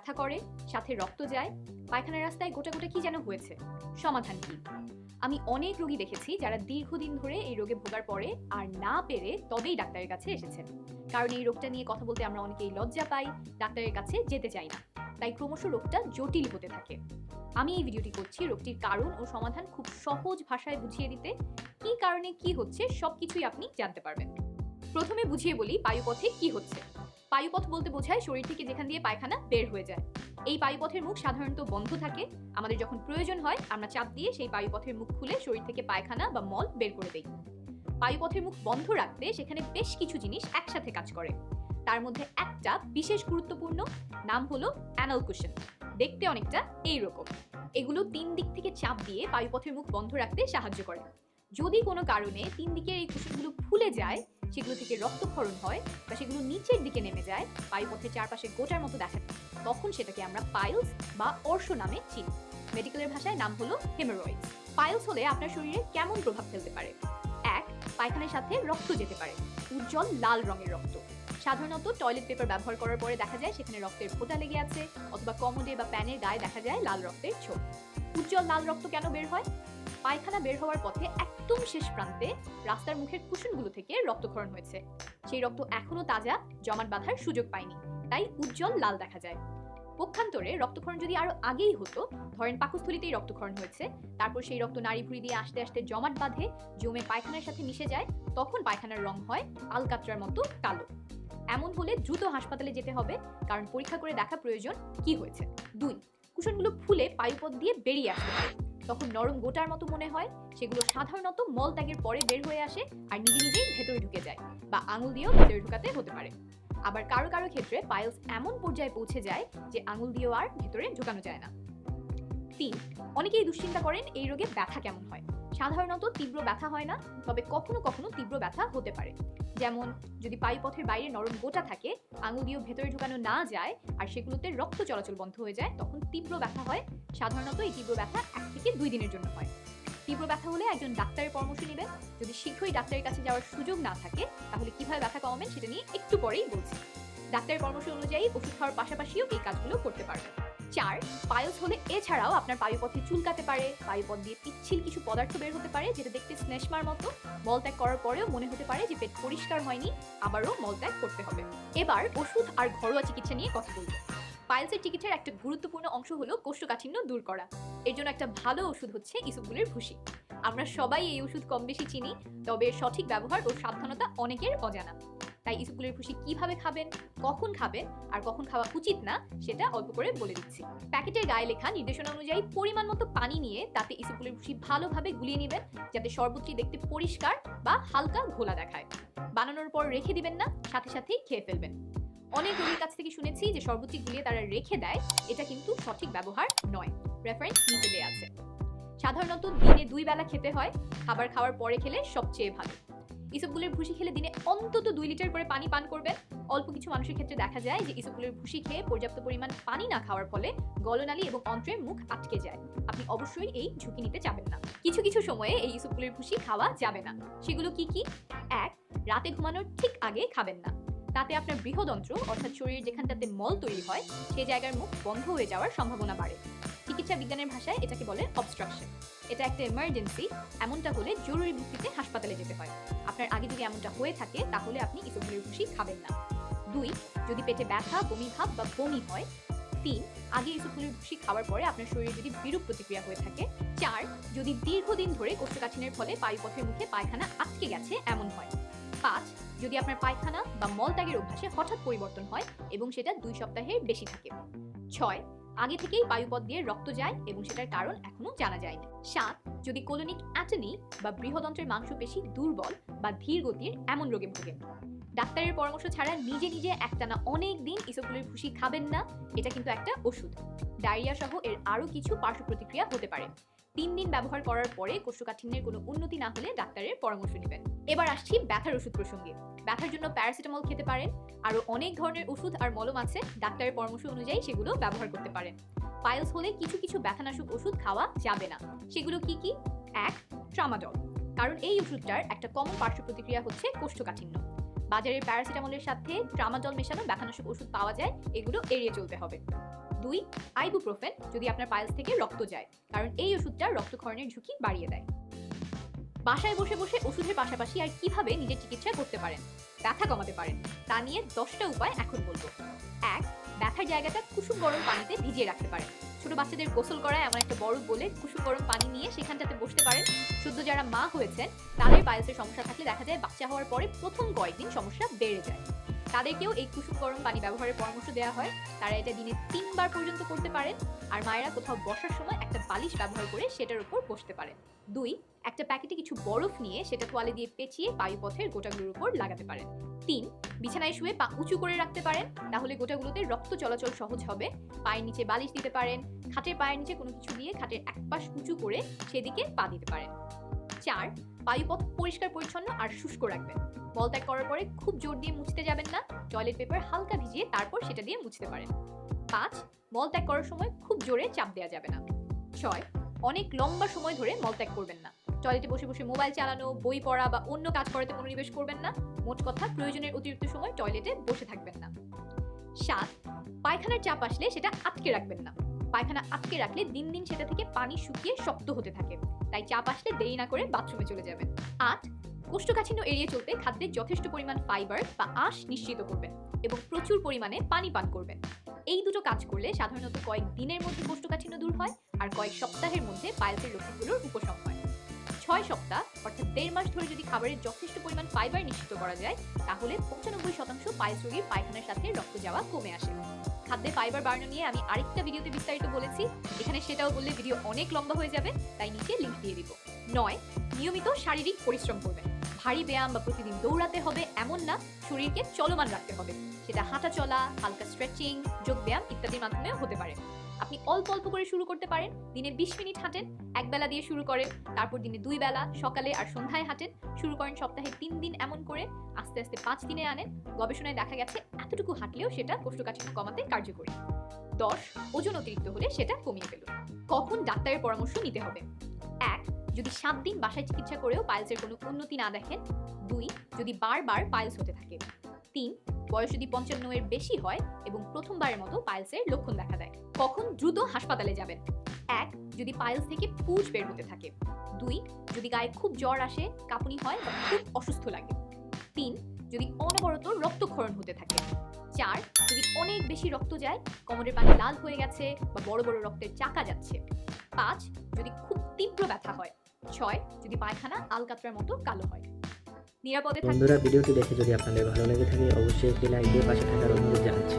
ব্যথা করে, সাথে রক্ত যায়, পায়খানার রাস্তায় গোটা গোটা কি যেন হয়েছে? সমাধান কি? আমি অনেক রোগী দেখেছি যারা দীর্ঘদিন ধরে এই রোগে ভোগার পরে আর না পেরে তবেই ডাক্তারের কাছে এসেছেন। কারণ এই রোগটা নিয়ে কথা বলতে আমরা অনেকেই লজ্জা পাই, ডাক্তারের কাছে যেতে চাই না। তাই ক্রমশ রোগটা জটিল হতে থাকে। আমি এই ভিডিওটি করছি রোগটির কারণ ও সমাধান খুব সহজ ভাষায় বুঝিয়ে দিতে, কি কারণে কি হচ্ছে সবকিছুই আপনি জানতে পারবেন। প্রথমে বুঝিয়ে বলি বায়ুপথে কি হচ্ছে। পায়ুপথ বলতে বোঝায় শরীর থেকে যেখান দিয়ে পায়খানা বের হয়ে যায়। এই পায়ুপথের মুখ সাধারণত বন্ধ থাকে। আমাদের যখন প্রয়োজন হয়, আমরা চাপ দিয়ে সেই পায়ুপথের মুখ খুলে শরীর থেকে পায়খানা বা মল বের করে দেই। পায়ুপথের মুখ বন্ধ রাখতে সেখানে বেশ কিছু জিনিস একসাথে কাজ করে। তার মধ্যে একটা বিশেষ গুরুত্বপূর্ণ নাম হলো অ্যানাল কুশন। দেখতে অনেকটা এই রকম এগুলো তিন দিক থেকে চাপ দিয়ে বায়ুপথের মুখ বন্ধ রাখতে সাহায্য করে। যদি কোনো কারণে তিন দিকের এই কুশনগুলো ফুলে যায় সেগুলো থেকে রক্তক্ষরণ হয় বা সেগুলো নিচের দিকে নেমে যায় বায়ুপথের চারপাশে গোটার মতো দেখা তখন সেটাকে আমরা পাইলস বা অর্শ নামে চিনি। মেডিকেলের ভাষায় নাম হলো হেমোরয়েডস। পাইলস হলে আপনার শরীরে কেমন প্রভাব ফেলতে পারে? এক, পায়খানার সাথে রক্ত যেতে পারে। উজ্জ্বল লাল রঙের রক্ত। সাধারণত টয়লেট পেপার ব্যবহার করার পরে দেখা যায় সেখানে রক্তের ফোঁটা লেগে আছে অথবা কমোডে বা প্যানের গায়ে দেখা যায় লাল রক্তের ছোপ। উজ্জ্বল লাল রক্ত কেন বের হয়? পায়খানা বের হওয়ার পথে একদম শেষ প্রান্তে রাস্তার মুখের কুশনগুলো থেকে রক্তক্ষরণ হয়েছে। সেই রক্ত এখনও তাজা, জমাট বাঁধার সুযোগ পায়নি। তাই উজ্জ্বল লাল দেখা যায়। পক্ষান্তরে রক্তক্ষরণ যদি আরও আগেই হতো, ধরেন পাকস্থলিতেই রক্তক্ষরণ হয়েছে, তারপর সেই রক্ত নাড়ি ভুঁড়ি দিয়ে আসতে আসতে জমাট বাঁধে, জমে পায়খানার সাথে মিশে যায়, তখন পায়খানার রং হয় আলকাত্রার মতো কালো। এমন হলে দ্রুত হাসপাতালে যেতে হবে, কারণ পরীক্ষা করে দেখা প্রয়োজন কি হয়েছে। দুই, কুশনগুলো ফুলে পায়ুপথ দিয়ে বেরিয়ে আসতে পারে। তখন নরম গোটার মতো মনে হয়। সেগুলো সাধারণত মল ত্যাগের পরে বের হয়ে আসে আর নিজে নিজেই ভেতরে ঢুকে যায় বা আঙুল দিয়েও ভেতরে ঢুকাতে হতে পারে। আবার কারও কারও ক্ষেত্রে পাইলস এমন পর্যায়ে পৌঁছে যায় যে আঙুল দিয়েও আর ভেতরে ঢুকানো যায় না। তিন, অনেকেই দুশ্চিন্তা করেন এই রোগে ব্যথা কেমন হয়। সাধারণত তীব্র ব্যথা হয় না, তবে কখনো কখনো তীব্র ব্যথা হতে পারে। যেমন, যদি পায়ুপথের বাইরে নরম গোটা থাকে, আঙুল দিয়েও ভেতরে ঢুকানো না যায় আর সেগুলোতে রক্ত চলাচল বন্ধ হয়ে যায়, তখন তীব্র ব্যথা হয়। সাধারণত এই তীব্র ব্যথা এক থেকে দুই দিনের জন্য হয়। তীব্র ব্যথা হলে একজন ডাক্তারের পরামর্শ নেবেন। যদি শীঘ্রই ডাক্তারের কাছে যাওয়ার সুযোগ না থাকে, তাহলে কীভাবে ব্যথা কমাবেন সেটা নিয়ে একটু পরেই বলছি। ডাক্তারের পরামর্শ অনুযায়ী ওষুধ খাওয়ার পাশাপাশিও এই কাজগুলো করতে পারবেন। চার পায়লস হলে এছাড়াও আপনার বায়ুপথে চুলকাতে পারে বায়ুপথ দিয়ে পিচ্ছিল কিছু পদার্থ বের হতে পারে, যেটা দেখতে স্নেশমার মতো। মলত্যাগ করার পরেও মনে হতে পারে যে পেট পরিষ্কার হয়নি, আবারও মলত্যাগ করতে হবে। এবার ওষুধ আর ঘরোয়া চিকিৎসা নিয়ে কথা বলব। পাইলসের চিকিৎসার একটা গুরুত্বপূর্ণ অংশ হলো কোষ্ঠকাঠিন্য দূর করা। এর জন্য একটা ভালো ওষুধ হচ্ছে ইসুফুলের ভুসি। আমরা সবাই এই ওষুধ কম বেশি চিনি, তবে সঠিক ব্যবহার ও সাবধানতা অনেকের অজানা। তাই ইসুফুলের ভুসি কীভাবে খাবেন, কখন খাবেন, আর কখন খাওয়া উচিত না, সেটা অল্প করে বলে দিচ্ছি। প্যাকেটের গায়ে লেখা নির্দেশনা অনুযায়ী পরিমাণ মতো পানি নিয়ে তাতে ইসুফুলের ভুসি ভালোভাবে গুলিয়ে নেবেন, যাতে শরবতটি দেখতে পরিষ্কার বা হালকা ঘোলা দেখায়। বানানোর পর রেখে দিবেন না, সাথে সাথেই খেয়ে ফেলবেন। অনেক রোগীর কাছ থেকে শুনেছি যে শরবতটি গুলিয়ে তারা রেখে দেয়, এটা কিন্তু সঠিক ব্যবহার নয়। রেফারেন্স নিচে দেওয়া আছে। সাধারণত দিনে দুই বেলা খেতে হয়, খাবার খাওয়ার পরে খেলে সবচেয়ে ভালো। ইসবগুলের ভুসি খেলে দিনে অন্তত দুই লিটার করে পানি পান করবেন। অল্প কিছু মানুষের ক্ষেত্রে দেখা যায় যে ইসবগুলের ভুসি খেয়ে পর্যাপ্ত পরিমাণ পানি না খাওয়ার ফলে গলনালী এবং অন্ত্রের মুখ আটকে যায়। আপনি অবশ্যই এই ঝুঁকি নিতে যাবেন না। কিছু কিছু সময়ে এই ইসবগুলের ভুসি খাওয়া যাবে না। সেগুলো কি কি? এক, রাতে ঘুমানোর ঠিক আগে খাবেন না। তাতে আপনার বৃহদন্ত্র, অর্থাৎ শরীরের যেখানটাতে মল তৈরি হয়, সেই জায়গার মুখ বন্ধ হয়ে যাওয়ার সম্ভাবনা বাড়ে। চিকিৎসা বিজ্ঞানের ভাষায় এটাকে বলে অবস্ট্রাকশন এটা একটা এমার্জেন্সি এমনটা হলে জরুরি ভিত্তিতে হাসপাতালে যেতে হয়। আপনার আগে যদি এমনটা হয়ে থাকে, তাহলে আপনি ইসোফিলের ভুসি খাবেন না। দুই, যদি পেটে ব্যথা, বমি ভাব বা বমি হয়, তিন, আগে ইসোফিলের ভুসি খাওয়ার পরে আপনার শরীরে যদি বিরূপ প্রতিক্রিয়া হয়ে থাকে, চার, যদি দীর্ঘদিন ধরে কোষ্ঠকাঠিনের ফলে পায়ুপথের মুখে পায়খানা আটকে গেছে, এমন হয়। পাঁচ। যদি আপনার পায়খানা বা মলত্যাগের অভ্যাসে হঠাৎ পরিবর্তন হয় এবং সেটা দুই সপ্তাহের বেশি থাকে। ছয়। আগে থেকেই বায়ুপথ দিয়ে রক্ত যায় এবং সেটার কারণ এখনও জানা যায়নি। সাত। যদি কোলোনিক অ্যাটনি বা বৃহদন্ত্রের মাংসপেশি দুর্বল বা ধীর গতির এমন রোগে ভোগেন ডাক্তারের পরামর্শ ছাড়া নিজে নিজে একটানা অনেক দিন ইসোফুলের ভুসি খাবেন না, এটা কিন্তু একটা ওষুধ। ডায়রিয়া সহ এর আরও কিছু পার্শ্ব প্রতিক্রিয়া হতে পারে। তিন দিন ব্যবহার করার পরে কোষ্ঠকাঠিন্যের কোনো উন্নতি না হলে ডাক্তারের পরামর্শ নেবেন। এবার আসছি ব্যথার ওষুধ প্রসঙ্গে। ব্যথার জন্য প্যারাসিটামল খেতে পারেন, আরও অনেক ধরনের ওষুধ আর মলম আছে, ডাক্তারের পরামর্শ অনুযায়ী সেগুলো ব্যবহার করতে পারেন। পাইলস হলে কিছু কিছু ব্যথানাশক ওষুধ খাওয়া যাবে না। সেগুলো কি কি? এক, ট্রামাডল। কারণ এই ওষুধটার একটা কমন পার্শ্ব প্রতিক্রিয়া হচ্ছে কোষ্ঠকাঠিন্য। বাজারের প্যারাসিটামলের সাথে ট্রামাডল মেশানো ব্যথানাশক ওষুধ পাওয়া যায়, এগুলো এড়িয়ে চলতে হবে। দুই, আইবুপ্রোফেন, যদি আপনার পায়েস থেকে রক্ত যায়, কারণ এই ওষুধটা রক্তক্ষরণের ঝুঁকি বাড়িয়ে দেয়। বাসায় বসে বসে ওষুধের পাশাপাশি আর কীভাবে নিজের চিকিৎসা করতে পারেন? ব্যথা কমাতে পারেন, তা নিয়ে দশটা উপায় এখন বলব। এক, ব্যথার জায়গাটা কুসুম গরম পানিতে ভিজিয়ে রাখতে পারেন। ছোট বাচ্চাদের গোসল করায় এমন একটা বড় বলে কুসুম গরম পানি নিয়ে সেখানটাতে বসতে পারেন। শুদ্ধ যারা মা হয়েছেন, তাদের পায়েসের সমস্যা থাকলে দেখা যায় বাচ্চা হওয়ার পরে প্রথম কয়েকদিন সমস্যা বেড়ে যায়। তাদেরকেও এই কুসুম গরম পানি ব্যবহারের পরামর্শ দেওয়া হয়। তারা এটা দিনে তিনবার পর্যন্ত করতে পারেন। আর মায়েরা কোথাও বসার সময় একটা বালিশ ব্যবহার করে সেটার উপর বসতে পারেন। দুই, একটা প্যাকেটে কিছু বরফ নিয়ে সেটা তোয়ালে দিয়ে পেঁচিয়ে বায়ুপথের গোটাগুলোর উপর লাগাতে পারেন। তিন, বিছানায় শুয়ে পা উঁচু করে রাখতে পারেন। তাহলে গোটাগুলোতে রক্ত চলাচল সহজ হবে। পায়ের নিচে বালিশ দিতে পারেন। খাটের পায়ের নিচে কোনো কিছু দিয়ে খাটের এক পাশ উঁচু করে সেদিকে পা দিতে পারেন। চার, বায়ুপথ পরিষ্কার পরিচ্ছন্ন আর শুষ্ক রাখবেন। মলত্যাগ করার পরে খুব জোর দিয়ে মুছতে যাবেন না, টয়লেট পেপার হালকা ভিজিয়ে তারপর সেটা দিয়ে মুছতে পারেন। পাঁচ মল ত্যাগ করার সময় খুব জোরে চাপ দেওয়া যাবে না। ছয়, অনেক লম্বা সময় ধরে মল ত্যাগ করবেন না। টয়লেটে বসে বসে মোবাইল চালানো, বই পড়া বা অন্য কাজ করাতে মনোনিবেশ করবেন না। মোট কথা প্রয়োজনের অতিরিক্ত সময় টয়লেটে বসে থাকবেন না। সাত, পায়খানার চাপ আসলে সেটা আটকে রাখবেন না। পায়খানা আটকে রাখলে দিন দিন সেটা থেকে পানি শুকিয়ে শক্ত হতে থাকে। তাই চাপ আসলে দেরি না করে বাথরুমে চলে যাবেন। আট, কোষ্ঠকাঠিন্য এড়িয়ে চলতে খাদ্যে যথেষ্ট পরিমাণ ফাইবার বা আঁশ নিশ্চিত করবেন এবং প্রচুর পরিমাণে পানি পান করবেন। এই দুটো কাজ করলে সাধারণত কয়েক দিনের মধ্যে কোষ্ঠকাঠিন্য দূর হয় আর কয়েক সপ্তাহের মধ্যে পাইলসের লক্ষণগুলোর উপশম হয়। ছয় সপ্তাহ, অর্থাৎ দেড় মাস ধরে যদি খাবারের যথেষ্ট পরিমাণ ফাইবার নিশ্চিত করা যায়, তাহলে পঁচানব্বই শতাংশ পাইলস রোগীর পায়খানার সাথে রক্ত যাওয়া কমে আসে। খাদ্যে ফাইবার বাড়ানো নিয়ে আমি আরেকটা ভিডিওতে বিস্তারিত বলেছি। এখানে সেটাও বললে ভিডিও অনেক লম্বা হয়ে যাবে, তাই নিচে লিঙ্ক দিয়ে দিব। নয়, নিয়মিত শারীরিক পরিশ্রম করবেন। ভারী ব্যায়াম বা প্রতিদিন দৌড়াতে হবে এমন না, শরীরকে চলমান রাখতে হবে। সেটা হাঁটা চলা, হালকা স্ট্রেচিং যোগ ব্যায়াম ইত্যাদির মাধ্যমেও হতে পারে। আপনি অল্প অল্প করে শুরু করতে পারেন, দিনে বিশ মিনিট হাঁটেন, এক বেলা দিয়ে শুরু করেন, তারপর দিনে দুই বেলা, সকালে আর সন্ধ্যায় হাঁটেন, শুরু করেন সপ্তাহে তিন দিন এমন করে, আস্তে আস্তে পাঁচ দিনে আনেন, গবেষণায় দেখা গেছে এতটুকু হাঁটলেও সেটা কোষ্ঠকাঠিন্য কমাতে কার্যকরী। দশ, ওজন অতিরিক্ত হলে সেটা কমিয়ে ফেলুন। কখন ডাক্তারের পরামর্শ নিতে হবে? এক, যদি সাত দিন বাসায় চিকিৎসা করেও পাইলসের কোনো উন্নতি না দেখেন। দুই, যদি বারবার পাইলস হতে থাকে। তিন, বয়স যদি পঞ্চান্ন এর বেশি হয় এবং প্রথমবারের মতো পাইলসের লক্ষণ দেখা দেয়। কখন দ্রুত হাসপাতালে যাবেন। এক, যদি পাইলস থেকে পুজ বের হতে থাকে। দুই, যদি গায়ে খুব জ্বর আসে, কাঁপুনি হয় বা খুব অসুস্থ লাগে। তিন, যদি অনবরত রক্তক্ষরণ হতে থাকে। চার, যদি অনেক বেশি রক্ত যায়, কোমরের পানি লাল হয়ে গেছে বা বড় বড় রক্তের চাকা যাচ্ছে। পাঁচ, যদি খুব তীব্র ব্যথা হয়। ছয়, যদি পায়খানা আলকাতরার মতো কালো হয়। নিরাপদে বন্ধুরা, ভিডিওটি দেখে যদি আপনাদের ভালো লেগে থাকে, অবশ্যই একটি লাইক দিয়ে পাশে থাকার অনুরোধ জানাচ্ছি।